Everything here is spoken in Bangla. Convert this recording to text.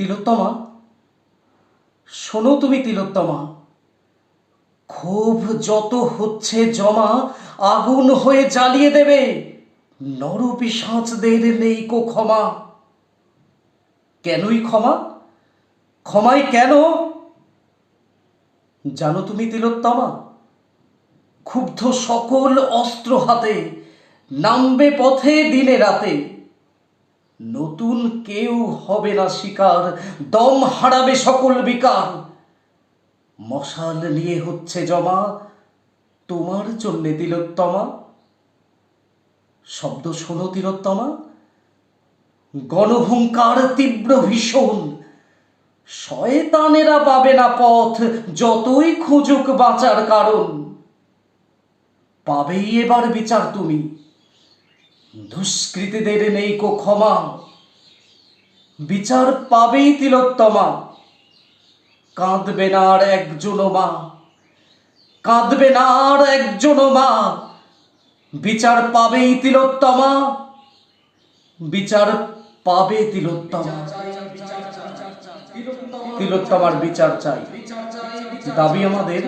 তিলোত্তমা? শোনো তুমি তিলোত্তমা, ক্ষোভ যত হচ্ছে জমা আগুন হয়ে জ্বালিয়ে দেবে। নরপিসাঁচদের নেই কো ক্ষমা। কেনই ক্ষমা? ক্ষমাই কেন? জানো তুমি তিলোত্তমা, ক্ষুব্ধ সকল অস্ত্র হাতে নামবে পথে দিনে রাতে। নতুন কেউ হবে না শিকার, দম হারাবে সকল বিকার। মশাল নিয়ে হচ্ছে জমা, তোমার জন্যে তিলোত্তমা। শব্দ শোনো তিলোত্তমা। গণহুঙ্কার তীব্র ভীষণ। শয়তানেরা পাবে না পথ, যতই খুঁজুক বাঁচার কারণ। পাবেই এবার বিচার তুমি। দুষ্কৃতীদের নেই কো ক্ষমা। বিচার পাবেই তিলোত্তমা। কাঁদবে না আর একজনও মা। কাঁদবে না আর একজনও মা। বিচার পাবেই তিলোত্তমা। বিচার পাবে তিলোত্তমা। তিলোত্তমার বিচার চাই। দাবি আমাদের